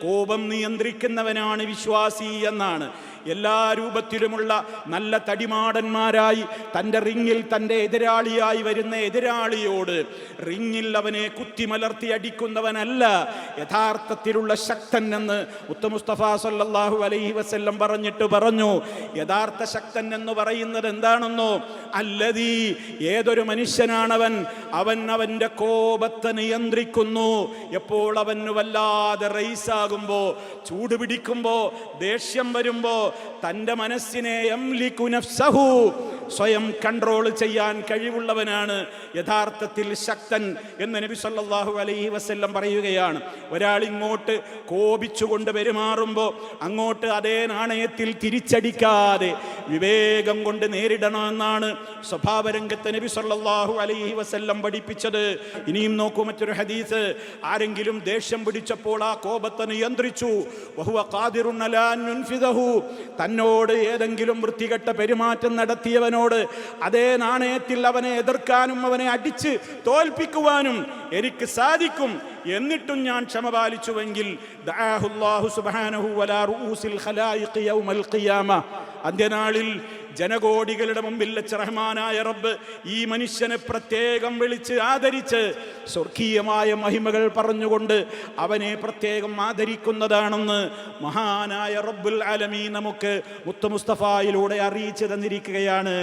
കോപം നിയന്ത്രിക്കുന്നവനാണ് വിശ്വാസി എന്നാണ്. എല്ലാ രൂപത്തിലുമുള്ള നല്ല തടിമാടന്മാരായി തന്റെ റിങ്ങിൽ തന്റെ എതിരാളിയായി വരുന്ന എതിരാളിയോട് റിങ്ങിൽ അവനെ കുത്തിമലർത്തി അടിക്കുന്നവനല്ല യഥാർത്ഥത്തിലുള്ള ശക്തൻ എന്ന് മുത്തമുസ്തഫ സല്ലല്ലാഹു അലൈഹി വസ്ല്ലം പറഞ്ഞിട്ട് പറഞ്ഞു. യഥാർത്ഥ ശക്തൻ എന്ന് പറയുന്നത് എന്താണെന്നോ? അല്ലതീ ഏതൊരു മനുഷ്യനാണവൻ അവൻ അവന്റെ കോപത്തെ നിയന്ത്രിക്കുന്നു. എപ്പോൾ അവന് വല്ലാതെ റൈസാകുമ്പോ ചൂട് പിടിക്കുമ്പോ ദേഷ്യം വരുമ്പോ തന്റെ മനസ്സിനെ നഫ്സഹു സ്വയം കൺട്രോൾ ചെയ്യാൻ കഴിവുള്ളവനാണ് യഥാർത്ഥത്തിൽ ശക്തൻ എന്ന് നബി സല്ലാഹു അലൈഹി വസ്ല്ലം പറയുകയാണ്. ഒരാൾ ഇങ്ങോട്ട് കോപിച്ചുകൊണ്ട് പെരുമാറുമ്പോൾ അങ്ങോട്ട് അതേ നാണയത്തിൽ തിരിച്ചടിക്കാതെ വിവേകം കൊണ്ട് നേരിടണമെന്നാണ് സ്വഭാവരംഗത്ത് നബി സല്ലാഹു അലൈഹി വസല്ലം പഠിപ്പിച്ചത്. ഇനിയും നോക്കൂ മറ്റൊരു ഹദീസ്. ആരെങ്കിലും ദേഷ്യം പിടിച്ചപ്പോൾ ആ കോപത്തെ നിയന്ത്രിച്ചു. തന്നോട് ഏതെങ്കിലും വൃത്തികെട്ട പെരുമാറ്റം നടത്തിയവനോട് അതേ നാണയത്തിൽ അവനെ എതിർക്കാനും അവനെ അടിച്ച് തോൽപ്പിക്കുവാനും എനിക്ക് സാധിക്കും എന്നിട്ടും ഞാൻ ക്ഷമ പാലിച്ചുവെങ്കിൽ അന്ത്യനാളിൽ ജനകോടികളുടെ മുമ്പിൽ വെച്ച് റഹ്മാനായ റബ്ബ് ഈ മനുഷ്യനെ പ്രത്യേകം വിളിച്ച് ആദരിച്ച് സ്വർഗീയമായ മഹിമകൾ പറഞ്ഞുകൊണ്ട് അവനെ പ്രത്യേകം ആദരിക്കുന്നതാണെന്ന് മഹാനായ റബ്ബുൽ അലമീ നമുക്ക് മുത്ത മുസ്തഫായിലൂടെ അറിയിച്ചു തന്നിരിക്കുകയാണ്.